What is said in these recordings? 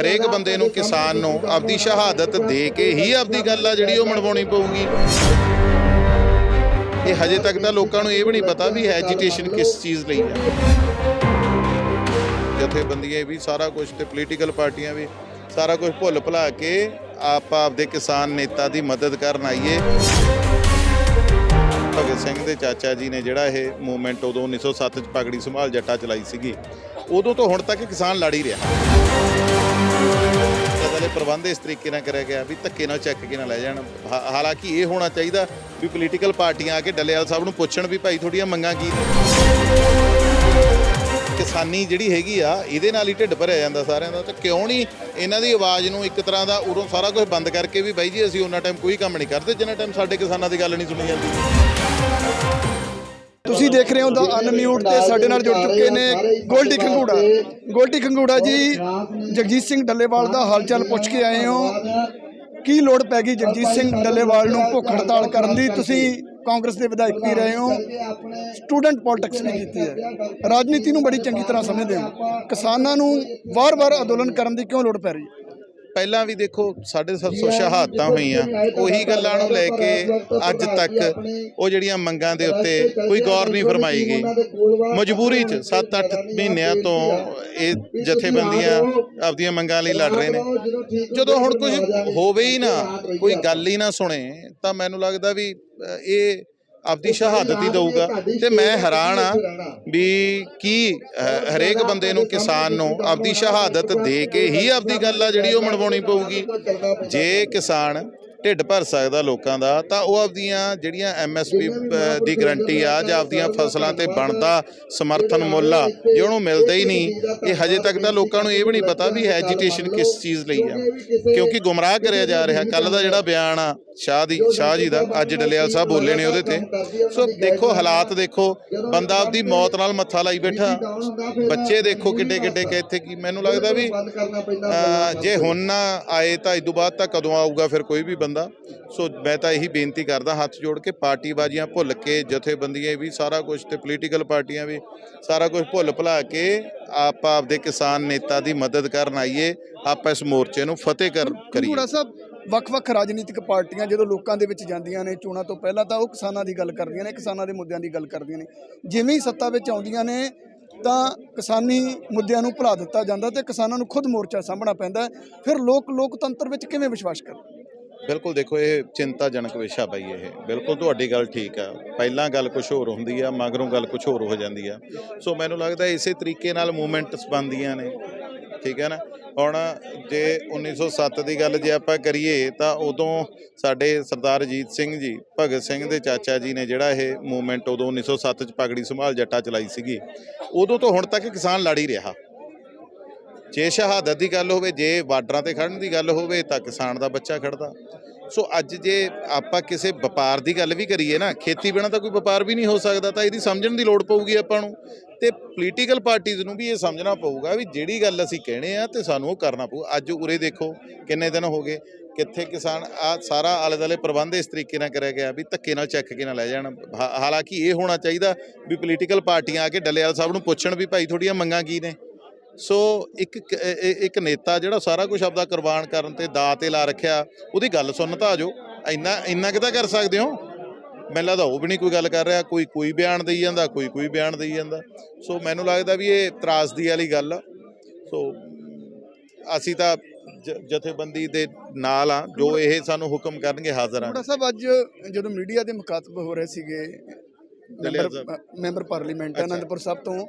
ਹਰੇਕ ਬੰਦੇ ਨੂੰ ਕਿਸਾਨ ਨੂੰ ਆਪਦੀ ਸ਼ਹਾਦਤ ਦੇ ਕੇ ਹੀ ਆਪਦੀ ਗੱਲ ਆ ਜਿਹੜੀ ਉਹ ਮਨਵਾਉਣੀ ਪਊਗੀ। ਇਹ ਹਜੇ ਤੱਕ ਤਾਂ ਲੋਕਾਂ ਨੂੰ ਇਹ ਵੀ ਨਹੀਂ ਪਤਾ ਵੀ ਐਜੀਟੇਸ਼ਨ ਕਿਸ ਚੀਜ਼ ਲਈ ਹੈ। ਜਥੇਬੰਦੀਆਂ ਵੀ ਸਾਰਾ ਕੁਝ ਤੇ ਪੋਲੀਟੀਕਲ ਪਾਰਟੀਆਂ ਵੀ ਸਾਰਾ ਕੁਝ ਭੁੱਲ ਭੁਲਾ ਕੇ ਆਪਾਂ ਆਪਦੇ ਕਿਸਾਨ ਨੇਤਾ ਦੀ ਮਦਦ ਕਰਨ ਆਈਏ। ਭਗਤ ਸਿੰਘ ਦੇ ਚਾਚਾ ਜੀ ਨੇ ਜਿਹੜਾ ਇਹ ਮੂਵਮੈਂਟ ਉਦੋਂ 1907 ਚ ਪਗੜੀ ਸੰਭਾਲ ਜੱਟਾ ਚਲਾਈ ਸੀਗੀ। ਉਦੋਂ ਤੋਂ ਹੁਣ ਤੱਕ ਕਿਸਾਨ ਲੜ ਹੀ ਰਿਹਾ। ਕਦੇ ਪ੍ਰਬੰਧ ਇਸ ਤਰੀਕੇ ਨਾਲ ਕਰਿਆ ਗਿਆ ਵੀ ਧੱਕੇ ਨਾਲ ਚੱਕ ਕੇ ਨਾ ਲੈ ਜਾਣ। ਹਾ- ਹਾਲਾਂਕਿ ਇਹ ਹੋਣਾ ਚਾਹੀਦਾ ਵੀ ਪੋਲੀਟੀਕਲ ਪਾਰਟੀਆਂ ਆ ਕੇ ਡੱਲੇਵਾਲ ਸਾਹਿਬ ਨੂੰ ਪੁੱਛਣ ਵੀ ਭਾਈ ਤੁਹਾਡੀਆਂ ਮੰਗਾਂ ਕੀ ਨੇ। ਕਿਸਾਨੀ ਜਿਹੜੀ ਹੈਗੀ ਆ, ਇਹਦੇ ਨਾਲ ਹੀ ਢਿੱਡ ਭਰਿਆ ਜਾਂਦਾ ਸਾਰਿਆਂ ਦਾ ਤੇ ਕਿਉਂ ਨਹੀਂ ਇਹਨਾਂ ਦੀ ਆਵਾਜ਼ ਨੂੰ ਇੱਕ ਤਰ੍ਹਾਂ ਦਾ ਉਦੋਂ ਸਾਰਾ ਕੁਝ ਬੰਦ ਕਰਕੇ ਵੀ ਬਾਈ ਜੀ ਅਸੀਂ ਉਹਨਾਂ ਟਾਈਮ ਕੋਈ ਕੰਮ ਨਹੀਂ ਕਰਦੇ, ਜਿੰਨਾ ਟਾਈਮ ਸਾਡੇ ਕਿਸਾਨਾਂ ਦੀ ਗੱਲ ਨਹੀਂ ਸੁਣੀ ਜਾਂਦੀ। ਤੁਸੀਂ ਦੇਖ ਰਹੇ ਹੋ ਦਾ ਅਨਮਿਊਟ ਤੇ ਸਾਡੇ ਨਾਲ ਜੁੜ ਚੁੱਕੇ ਨੇ ਗੋਲਡੀ ਖੰਗੂੜਾ। ਗੋਲਡੀ ਖੰਗੂੜਾ ਜੀ, ਜਗਜੀਤ ਸਿੰਘ ਡੱਲੇਵਾਲ ਦਾ ਹਾਲਚਾਲ ਪੁੱਛ ਕੇ ਆਏ ਹੋ। ਕੀ ਲੋੜ ਪੈ ਗਈ ਜਗਜੀਤ ਸਿੰਘ ਡੱਲੇਵਾਲ ਨੂੰ ਭੁੱਖ ਹੜਤਾਲ ਕਰਨ ਦੀ? ਤੁਸੀਂ ਕਾਂਗਰਸ ਦੇ ਵਿਧਾਇਕ ਵੀ ਰਹੇ ਹੋ। ਸਟੂਡੈਂਟ ਪੋਲਿਟਿਕਸ ਵੀ ਕੀਤੀ ਹੈ। ਰਾਜਨੀਤੀ ਨੂੰ ਬੜੀ ਚੰਗੀ ਤਰ੍ਹਾਂ ਸਮਝਦੇ ਹੋ। ਕਿਸਾਨਾਂ ਨੂੰ ਵਾਰ-ਵਾਰ ਅੰਦੋਲਨ ਕਰਨ ਦੀ ਕਿਉਂ ਲੋੜ ਪੈ ਰਹੀ ਹੈ? ਪਹਿਲਾਂ ਵੀ ਦੇਖੋ ਸਾਡੇ ਸਭ ਤੋਂ ਸ਼ਹਾਦਤਾਂ ਹੋਈਆਂ ਉਹੀ ਗੱਲਾਂ ਨੂੰ ਲੈ ਕੇ ਅੱਜ ਤੱਕ ਉਹ ਜਿਹੜੀਆਂ ਮੰਗਾਂ ਦੇ ਉੱਤੇ ਕੋਈ ਗੌਰ ਨਹੀਂ ਫਰਮਾਈ ਗਈ। ਮਜਬੂਰੀ 'ਚ 7-8 ਮਹੀਨਿਆਂ ਤੋਂ ਇਹ ਜਥੇਬੰਦੀਆਂ ਆਪਦੀਆਂ ਮੰਗਾਂ ਲਈ ਲੜ ਰਹੇ ਨੇ। ਜਦੋਂ ਹੁਣ ਕੁਝ ਹੋਵੇ ਹੀ। ਨਾ ਕੋਈ ਗੱਲ ਹੀ ਨਾ ਸੁਣੇ ਤਾਂ ਮੈਨੂੰ ਲੱਗਦਾ ਵੀ ਇਹ ਆਪਦੀ ਸ਼ਹਾਦਤ ਹੀ ਦਊਗਾ। ਤੇ ਮੈਂ ਹੈਰਾਨ ਆ ਵੀ ਕੀ ਹਰੇਕ ਬੰਦੇ ਨੂੰ ਕਿਸਾਨ ਨੂੰ ਆਪਦੀ ਸ਼ਹਾਦਤ ਦੇ ਕੇ ਹੀ ਆਪਦੀ ਗੱਲ ਆ ਜਿਹੜੀ ਉਹ ਮਨਵਾਉਣੀ ਪਊਗੀ। ਜੇ ਕਿਸਾਨ ਢਿੱਡ ਭਰ ਸਕਦਾ ਲੋਕਾਂ ਦਾ, ਤਾਂ ਉਹ ਆਪਦੀਆਂ ਜਿਹੜੀਆਂ ਐਮਐਸਪੀ ਦੀ ਗਰੰਟੀ ਆ ਜਾਂ ਆਪਦੀਆਂ ਫਸਲਾਂ ਤੇ ਬਣਦਾ ਸਮਰਥਨ ਮੁੱਲ ਆ, ਜੇ ਉਹਨੂੰ ਮਿਲਦਾ ਹੀ ਨਹੀਂ, ਇਹ ਹਜੇ ਤੱਕ ਤਾਂ ਲੋਕਾਂ ਨੂੰ ਇਹ ਵੀ ਨਹੀਂ ਪਤਾ ਵੀ ਐਜੀਟੇਸ਼ਨ ਕਿਸ ਚੀਜ਼ ਲਈ ਆ। ਕਿਉਂਕਿ ਗੁੰਮਰਾਹ ਕਰਿਆ ਜਾ ਰਿਹਾ ਕੱਲ ਦਾ ਜਿਹੜਾ ਬਿਆਨ ਆ, ਸ਼ਾਹ ਦੀ, ਸ਼ਾਹ ਜੀ ਦਾ, ਅੱਜ ਡੱਲੇਵਾਲ ਸਾਹਿਬ ਬੋਲੇ ਨੇ ਉਹਦੇ ਤੇ। ਸੋ ਦੇਖੋ ਹਾਲਾਤ ਦੇਖੋ, ਬੰਦਾ ਆਪਦੀ ਮੌਤ ਨਾਲ ਮੱਥਾ ਲਾਈ ਬੈਠਾ। ਬੱਚੇ ਦੇਖੋ ਕਿੱਡੇ ਕਿੱਡੇ ਕਿ ਇੱਥੇ ਕੀ, ਮੈਨੂੰ ਲੱਗਦਾ ਵੀ ਜੇ ਹੁਣ ਨਾ ਆਏ ਤਾਂ ਇਦੋਂ ਬਾਅਦ ਤਾਂ ਕਦੋਂ ਆਊਗਾ, ਫਿਰ ਕੋਈ ਵੀ ਬੰਦਾ ਸੋ ਮੈਂ ਤਾਂ ਇਹੀ ਬੇਨਤੀ ਕਰਦਾ ਹੱਥ ਜੋੜ ਕੇ ਪਾਰਟੀਬਾਜ਼ੀਆਂ ਭੁੱਲ ਕੇ ਜਥੇਬੰਦੀਆਂ ਵੀ ਸਾਰਾ ਕੁਝ ਤੇ ਪੋਲੀਟੀਕਲ ਪਾਰਟੀਆਂ ਵੀ ਸਾਰਾ ਕੁਝ ਭੁੱਲ ਭੁਲਾ ਕੇ ਆਪਾਂ ਆਪਦੇ ਕਿਸਾਨ ਨੇਤਾ ਦੀ ਮਦਦ ਕਰਨ ਆਈਏ ਆਪਾਂ ਇਸ ਮੋਰਚੇ ਨੂੰ ਫਤਿਹ ਕਰ ਕਰੀਏ। ਖੰਗੂੜਾ ਸਾਹਿਬ ਵੱਖ-ਵੱਖ ਰਾਜਨੀਤਿਕ ਪਾਰਟੀਆਂ ਜਦੋਂ ਲੋਕਾਂ ਦੇ ਵਿੱਚ ਜਾਂਦੀਆਂ ਨੇ ਚੋਣਾਂ ਤੋਂ ਪਹਿਲਾਂ ਤਾਂ ਉਹ ਕਿਸਾਨਾਂ ਦੀ ਗੱਲ ਕਰਦੀਆਂ ਨੇ ਕਿਸਾਨਾਂ ਦੇ ਮੁੱਦਿਆਂ ਦੀ ਗੱਲ ਕਰਦੀਆਂ ਨੇ। ਜਿਵੇਂ ਹੀ ਸੱਤਾ ਵਿੱਚ ਆਉਂਦੀਆਂ ਨੇ ਤਾਂ ਕਿਸਾਨੀ ਮੁੱਦਿਆਂ ਨੂੰ ਭੁਲਾ ਦਿੱਤਾ ਜਾਂਦਾ ਤੇ ਕਿਸਾਨਾਂ ਨੂੰ ਖੁਦ ਮੋਰਚਾ ਸਾਹਮਣਾ ਪੈਂਦਾ। ਫਿਰ ਲੋਕ ਲੋਕਤੰਤਰ ਵਿੱਚ ਕਿਵੇਂ ਵਿਸ਼ਵਾਸ ਕਰਨ ਬਿਲਕੁਲ ਦੇਖੋ, ਇਹ ਚਿੰਤਾਜਨਕ ਵਿਸ਼ਾ ਬਈ ਇਹ। ਬਿਲਕੁਲ ਤੁਹਾਡੀ ਗੱਲ ਠੀਕ ਆ। ਪਹਿਲਾਂ ਗੱਲ ਕੁਝ ਹੋਰ ਹੁੰਦੀ ਆ, ਮਗਰੋਂ ਗੱਲ ਕੁਝ ਹੋਰ ਹੋ ਜਾਂਦੀ ਆ। ਸੋ ਮੈਨੂੰ ਲੱਗਦਾ ਇਸੇ ਤਰੀਕੇ ਨਾਲ ਮੂਵਮੈਂਟਸ ਬਣਦੀਆਂ ਨੇ। ਠੀਕ ਹੈ ਨਾ? ਹੁਣ ਜੇ 1907 ਦੀ ਗੱਲ ਜੇ ਆਪਾਂ ਕਰੀਏ, ਤਾਂ ਉਦੋਂ ਸਾਡੇ ਸਰਦਾਰ ਅਜੀਤ ਸਿੰਘ ਜੀ, ਭਗਤ ਸਿੰਘ ਦੇ ਚਾਚਾ ਜੀ ਨੇ ਜਿਹੜਾ ਇਹ ਮੂਵਮੈਂਟ ਉਦੋਂ 1907 ਚ ਪਗੜੀ ਸੰਭਾਲ ਜੱਟਾ ਚਲਾਈ ਸੀਗੀ। ਉਦੋਂ ਤੋਂ ਹੁਣ ਤੱਕ ਕਿਸਾਨ ਲੜ ਹੀ ਰਿਹਾ। ਜੇ ਸ਼ਹਾਦਤ ਦੀ ਗੱਲ ਹੋਵੇ, ਜੇ ਬਾਰਡਰਾਂ ਤੇ ਖੜਨ ਦੀ ਗੱਲ ਹੋਵੇ ਤਾਂ ਕਿਸਾਨ ਦਾ ਬੱਚਾ ਖੜਦਾ। ਸੋ ਅੱਜ ਜੇ ਆਪਾਂ ਕਿਸੇ ਵਪਾਰ ਦੀ ਗੱਲ ਵੀ ਕਰੀਏ ਨਾ, ਖੇਤੀ ਬਿਨਾਂ ਤਾਂ ਕੋਈ ਵਪਾਰ ਵੀ ਨਹੀਂ ਹੋ ਸਕਦਾ, ਤਾਂ ਇਹਦੀ ਸਮਝਣ ਦੀ ਲੋੜ ਪਊਗੀ ਆਪਾਂ ਨੂੰ। ਤੇ ਪੋਲੀਟੀਕਲ ਪਾਰਟੀਆਂ ਨੂੰ ਵੀ ਇਹ ਸਮਝਣਾ ਪਊਗਾ ਵੀ ਜਿਹੜੀ ਗੱਲ ਅਸੀਂ ਕਹਿਣੇ ਆ ਤੇ ਸਾਨੂੰ ਉਹ ਕਰਨਾ ਪਊ। ਅੱਜ ਉਰੇ ਦੇਖੋ, ਕਿੰਨੇ ਦਿਨ ਹੋ ਗਏ, ਕਿੱਥੇ ਕਿਸਾਨ ਆ ਸਾਰਾ ਆਲੇ ਦੁਆਲੇ ਪ੍ਰਬੰਧ ਇਸ ਤਰੀਕੇ ਨਾਲ ਕਰਿਆ ਗਿਆ ਵੀ ਧੱਕੇ ਨਾਲ ਚੱਕ ਕੇ ਨਾ ਲੈ ਜਾਣ। ਹਾ- ਹਾਲਾਂਕਿ ਇਹ ਹੋਣਾ ਚਾਹੀਦਾ ਵੀ ਪੋਲੀਟੀਕਲ ਪਾਰਟੀਆਂ ਆ ਕੇ ਡੱਲੇਵਾਲ ਸਾਹਿਬ ਨੂੰ ਪੁੱਛਣ ਵੀ ਭਾਈ, ਤੁਹਾਡੀਆਂ ਮੰਗਾਂ ਕੀ ਨੇ? ਸੋ ਇੱਕ ਇੱਕ ਨੇਤਾ ਜਿਹੜਾ ਸਾਰਾ ਕੁਝ ਆਪਦਾ ਕੁਰਬਾਨ ਕਰਨ ਤੇ ਦਾਅ ਤੇ ਲਾ ਰੱਖਿਆ, ਉਹਦੀ ਗੱਲ ਸੁਣਨ ਤਾਂ ਆਜੋ ਇੰਨਾ ਇੰਨਾ ਕਿਤਾ ਕਰ ਸਕਦੇ ਹੋ? ਮੈਨੂੰ ਲੱਗਦਾ ਉਹ ਵੀ ਨਹੀਂ ਕੋਈ ਗੱਲ ਕਰ ਰਿਹਾ। ਕੋਈ ਕੋਈ ਬਿਆਨ ਦੇਈ ਜਾਂਦਾ, ਕੋਈ ਕੋਈ ਬਿਆਨ ਦੇਈ ਜਾਂਦਾ। ਸੋ ਮੈਨੂੰ ਲੱਗਦਾ ਵੀ ਇਹ ਤਰਾਸਦੀ ਵਾਲੀ ਗੱਲ ਆ। ਸੋ ਅਸੀਂ ਤਾਂ ਜ- ਜਥੇਬੰਦੀ ਦੇ ਨਾਲ ਆ। ਜੋ ਇਹ ਸਾਨੂੰ ਹੁਕਮ ਕਰਨਗੇ, ਹਾਜ਼ਰ ਆ। ਖੰਗੂੜਾ ਸਾਹਿਬ ਅੱਜ ਜਦੋਂ ਮੀਡੀਆ ਦੇ ਮੁਖਾਤਬ ਹੋ ਰਹੇ ਸੀਗੇ member member parliament. Anandpur Sahib ਤੋਂ।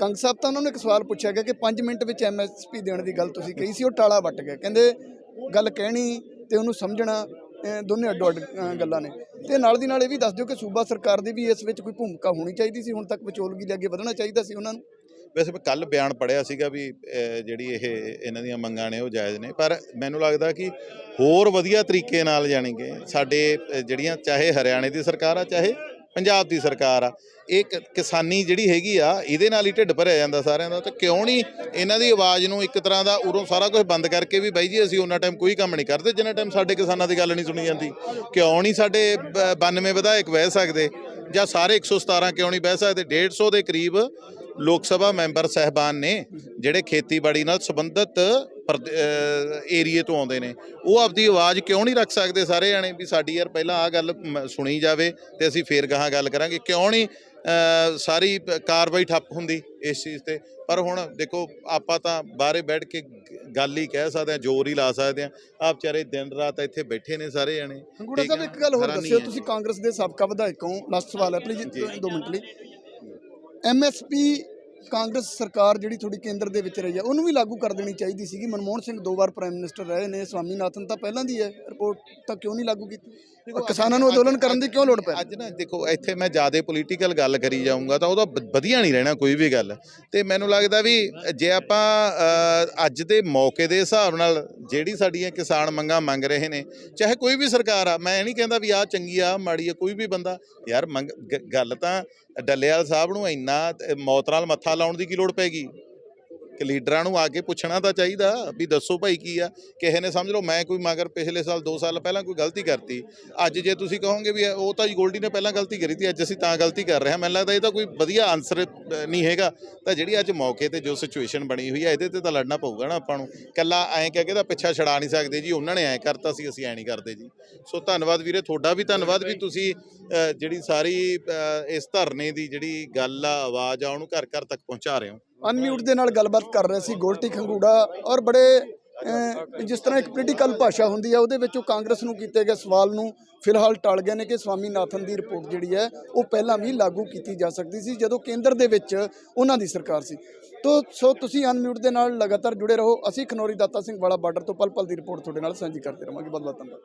ਕੰਗ ਸਾਹਿਬ ਤਾਂ ਉਹਨਾਂ ਨੂੰ ਇੱਕ ਸਵਾਲ ਪੁੱਛਿਆ ਗਿਆ ਕਿ 5 ਮਿੰਟ ਵਿੱਚ ਐਮਐਸਪੀ ਦੇਣ ਦੀ ਗੱਲ ਤੁਸੀਂ ਕਹੀ ਸੀ ਉਹ ਟਾਲਾ ਵੱਟ ਗਿਆ। ਕਹਿੰਦੇ ਗੱਲ ਕਹਿਣੀ ਤੇ ਉਹਨੂੰ ਸਮਝਣਾ ਦੋਨੇ ਅੱਡੋ ਅੱਡ ਗੱਲਾਂ ਨੇ। ਤੇ ਨਾਲ ਦੀ ਨਾਲ ਇਹ ਵੀ ਦੱਸ ਦਿਓ ਕਿ ਸੂਬਾ ਸਰਕਾਰ ਦੀ ਵੀ ਇਸ ਵਿੱਚ ਕੋਈ ਭੂਮਿਕਾ ਹੋਣੀ ਚਾਹੀਦੀ ਸੀ ਹੁਣ ਤੱਕ ਵਿਚੋਲਗੀ ਦੇ ਅੱਗੇ ਵਧਣਾ ਚਾਹੀਦਾ ਸੀ ਉਹਨਾਂ ਨੂੰ। ਵੈਸੇ ਮੈਂ ਕੱਲ ਬਿਆਨ ਪੜਿਆ ਸੀਗਾ ਵੀ ਜਿਹੜੀ ਇਹ ਇਹਨਾਂ ਦੀਆਂ ਮੰਗਾਂ ਨੇ ਉਹ ਜਾਇਜ਼ ਨੇ। ਪਰ ਮੈਨੂੰ ਲੱਗਦਾ ਕਿ ਹੋਰ ਵਧੀਆ ਤਰੀਕੇ ਨਾਲ ਜਾਣੀਗੇ ਸਾਡੇ ਅਹ, ਜਿਹੜੀਆਂ ਚਾਹੇ ਹਰਿਆਣੇ ਦੀ ਸਰਕਾਰ ਆ ਚਾਹੇ ਪੰਜਾਬ ਦੀ ਸਰਕਾਰ ਆ। ਇਹ ਕ- ਕਿਸਾਨੀ ਜਿਹੜੀ ਹੈਗੀ ਆ, ਇਹਦੇ ਨਾਲ ਹੀ ਢਿੱਡ ਭਰਿਆ ਜਾਂਦਾ ਸਾਰਿਆਂ ਦਾ। ਤੇ ਕਿਉਂ ਨਹੀਂ ਇਹਨਾਂ ਦੀ ਆਵਾਜ਼ ਨੂੰ ਇੱਕ ਤਰ੍ਹਾਂ ਦਾ ਉਰੋਂ ਸਾਰਾ ਕੁਝ ਬੰਦ ਕਰਕੇ ਵੀ ਬਾਈ ਜੀ ਅਸੀਂ ਉਹਨਾਂ ਟਾਈਮ ਕੋਈ ਕੰਮ ਨਹੀਂ ਕਰਦੇ, ਜਿੰਨਾ ਟਾਈਮ ਸਾਡੇ ਕਿਸਾਨਾਂ ਦੀ ਗੱਲ ਨਹੀਂ ਸੁਣੀ ਜਾਂਦੀ। ਕਿਉਂ ਨਹੀਂ ਸਾਡੇ ਬ- 92 ਵਿਧਾਇਕ ਬਹਿ ਸਕਦੇ ਜਾਂ ਸਾਰੇ 117 ਕਿਉਂ ਨਹੀਂ ਬਹਿ ਸਕਦੇ? 150 ਦੇ ਕਰੀਬ ਲੋਕ ਸਭਾ ਮੈਂਬਰ ਸਹਿਬਾਨ ਨੇ, ਜਿਹੜੇ ਖੇਤੀਬਾੜੀ ਨਾਲ ਸੰਬੰਧਿਤ ਏਰੀਏ ਤੋਂ ਆਉਂਦੇ ਨੇ। ਉਹ ਆਪਦੀ ਆਵਾਜ਼ ਕਿਉਂ ਨਹੀਂ ਰੱਖ ਸਕਦੇ ਸਾਰੇ ਜਾਣੇ ਵੀ ਸਾਡੀ ਯਾਰ ਪਹਿਲਾਂ ਆ ਗੱਲ ਸੁਣੀ ਜਾਵੇ ਤੇ ਅਸੀਂ ਫੇਰ ਗਾਹਾਂ ਗੱਲ ਕਰਾਂਗੇ। ਕਿਉਂ ਨਹੀਂ ਸਾਰੀ ਕਾਰਵਾਈ ਠੱਪ ਹੁੰਦੀ ਇਸ ਚੀਜ਼ ਤੇ। ਪਰ ਹੁਣ ਦੇਖੋ ਆਪਾਂ ਤਾਂ ਬਾਹਰੇ ਬੈਠ ਕੇ ਗੱਲ ਹੀ ਕਹਿ ਸਕਦੇ ਆ ਜ਼ੋਰ ਹੀ ਲਾ ਸਕਦੇ ਆ ਆ ਵਿਚਾਰੇ ਦਿਨ ਰਾਤ ਇੱਥੇ ਬੈਠੇ ਨੇ ਸਾਰੇ ਜਾਣੇ। ਹੰਗੂੜਾ ਸਾਹਿਬ ਇੱਕ ਗੱਲ ਹੋਰ ਦੱਸਿਓ। ਤੁਸੀਂ ਕਾਂਗਰਸ ਦੇ ਸਾਬਕਾ ਵਿਧਾਇਕ ਹੋ। ਲਾਸਟ ਸਵਾਲ ਹੈ ਪਲੀਜ਼ ਜੀ। 2 ਮਿੰਟ ਲਈ। ਐਮਐਸਪੀ ਕਾਂਗਰਸ ਸਰਕਾਰ ਜਿਹੜੀ ਤੁਹਾਡੀ ਕੇਂਦਰ ਦੇ ਵਿੱਚ ਰਹੀ ਹੈ ਉਹਨੂੰ ਵੀ ਲਾਗੂ ਕਰ ਦੇਣੀ ਚਾਹੀਦੀ ਸੀਗੀ। ਮਨਮੋਹਨ ਸਿੰਘ ਦੋ ਵਾਰ ਪ੍ਰਾਈਮ ਮਿਨਿਸਟਰ ਰਹੇ ਨੇ ਸਵਾਮੀਨਾਥਨ ਤਾਂ ਪਹਿਲਾਂ ਦੀ ਹੈ ਰਿਪੋਰਟ ਤਾਂ ਕਿਉਂ ਨਹੀਂ ਲਾਗੂ ਕੀਤੀ? ਕਿਸਾਨਾਂ ਨੂੰ ਅੰਦੋਲਨ ਕਰਨ ਦੀ ਕਿਉਂ ਲੋੜ ਪੈ ਅੱਜ ਨਾ ਦੇਖੋ ਇੱਥੇ ਮੈਂ ਜ਼ਿਆਦਾ ਪੋਲੀਟੀਕਲ ਗੱਲ ਕਰੀ ਜਾਊਂਗਾ ਤਾਂ ਉਹਦਾ ਵਧੀਆ ਨਹੀਂ ਰਹਿਣਾ ਕੋਈ ਵੀ ਗੱਲ। ਤੇ ਮੈਨੂੰ ਲੱਗਦਾ ਵੀ ਜੇ ਆਪਾਂ ਅੱਜ ਦੇ ਮੌਕੇ ਦੇ ਹਿਸਾਬ ਨਾਲ ਜਿਹੜੀ ਸਾਡੀਆਂ ਕਿਸਾਨ ਮੰਗਾਂ ਮੰਗ ਰਹੇ ਨੇ ਚਾਹੇ ਕੋਈ ਵੀ ਸਰਕਾਰ ਆ ਮੈਂ ਇਹ ਨਹੀਂ ਕਹਿੰਦਾ ਵੀ ਆ ਚੰਗੀ ਆ ਮਾੜੀ ਆ ਕੋਈ ਵੀ ਬੰਦਾ ਯਾਰ ਮੰਗ ਗੱਲ ਤਾਂ ਡੱਲੇਵਾਲ ਸਾਹਿਬ ਨੂੰ ਇੰਨਾ ਮੌਤ ਨਾਲ ਮੱਥਾ ਲਾਉਣ ਦੀ ਕੀ ਲੋੜ ਪੈਗੀ ਕਿ ਲੀਡਰਾਂ ਨੂੰ ਆ ਕੇ ਪੁੱਛਣਾ ਤਾਂ ਚਾਹੀਦਾ ਵੀ ਦੱਸੋ ਭਾਈ ਕੀ ਆ। ਕਿਸੇ ਨੇ ਸਮਝ ਲਓ, ਮੈਂ ਕੋਈ ਮਗਰ ਪਿਛਲੇ ਸਾਲ 2 ਸਾਲ ਪਹਿਲਾਂ ਕੋਈ ਗਲਤੀ ਕਰਤੀ। ਅੱਜ ਜੇ ਤੁਸੀਂ ਕਹੋਗੇ ਵੀ ਉਹ ਤਾਂ ਜੀ ਗੋਲਡੀ ਨੇ ਪਹਿਲਾਂ ਗਲਤੀ ਕਰੀ ਤੀ, ਅੱਜ ਅਸੀਂ ਤਾਂ ਗਲਤੀ ਕਰ ਰਹੇ ਹਾਂ। ਮੈਨੂੰ ਲੱਗਦਾ ਇਹ ਤਾਂ ਕੋਈ ਵਧੀਆ ਆਨਸਰ ਨਹੀਂ ਹੈਗਾ। ਤਾਂ ਜਿਹੜੀ ਅੱਜ ਮੌਕੇ ਤੇ ਜੋ ਸਿਚੁਏਸ਼ਨ ਬਣੀ ਹੋਈ ਹੈ ਇਹਦੇ ਤੇ ਤਾਂ ਲੜਨਾ ਪਊਗਾ ਨਾ ਆਪਾਂ ਨੂੰ। ਕੱਲਾ ਐਂ ਕਹਿ ਕੇ ਤਾਂ ਪਿੱਛਾ ਛਡਾ ਨਹੀਂ ਸਕਦੇ ਜੀ। ਉਹਨਾਂ ਨੇ ਐਂ ਕਰਤਾ ਸੀ, ਅਸੀਂ ਐਂ ਨਹੀਂ ਕਰਦੇ ਜੀ। ਸੋ ਧੰਨਵਾਦ ਵੀਰੇ, ਤੁਹਾਡਾ ਵੀ ਧੰਨਵਾਦ ਵੀ ਤੁਸੀਂ ਜਿਹੜੀ ਸਾਰੀ ਇਸ ਧਰਨੇ ਦੀ ਜਿਹੜੀ ਗੱਲ ਆ, ਆਵਾਜ਼ ਆ, ਉਹਨੂੰ ਘਰ ਘਰ ਤੱਕ ਪਹੁੰਚਾ ਰਹੇ ਹੋ। ਅਨਮਿਊਟ ਦੇ ਨਾਲ ਗੱਲਬਾਤ ਕਰ ਰਹੇ ਸੀ ਗੋਲਟੀ ਖੰਗੂੜਾ ਔਰ ਬੜੇ ਜਿਸ ਤਰ੍ਹਾਂ ਇੱਕ ਪੋਲੀਟੀਕਲ ਭਾਸ਼ਾ ਹੁੰਦੀ ਹੈ ਉਹਦੇ ਵਿੱਚ ਉਹ ਕਾਂਗਰਸ ਨੂੰ ਕੀਤੇ ਗਏ ਸਵਾਲ ਨੂੰ ਫਿਲਹਾਲ ਟਾਲ ਗਏ ਨੇ ਕਿ ਸਵਾਮੀਨਾਥਨ ਦੀ ਰਿਪੋਰਟ ਜਿਹੜੀ ਹੈ, ਉਹ ਪਹਿਲਾਂ ਵੀ ਲਾਗੂ ਕੀਤੀ ਜਾ ਸਕਦੀ ਸੀ, ਜਦੋਂ ਕੇਂਦਰ ਦੇ ਵਿੱਚ ਉਹਨਾਂ ਦੀ ਸਰਕਾਰ ਸੀ। ਤੋ, ਸੋ ਤੁਸੀਂ ਅਨਮਿਊਟ ਦੇ ਨਾਲ ਲਗਾਤਾਰ ਜੁੜੇ ਰਹੋ। ਅਸੀਂ ਖਨੌਰੀ ਦਾਤਾ ਸਿੰਘ ਵਾਲਾ ਬਾਰਡਰ ਤੋਂ ਪਲ ਪਲ ਦੀ ਰਿਪੋਰਟ ਤੁਹਾਡੇ ਨਾਲ ਸਾਂਝੀ ਕਰਦੇ ਰਵਾਂਗੇ। ਬਹੁਤ ਬਹੁਤ ਧੰਨਵਾਦ।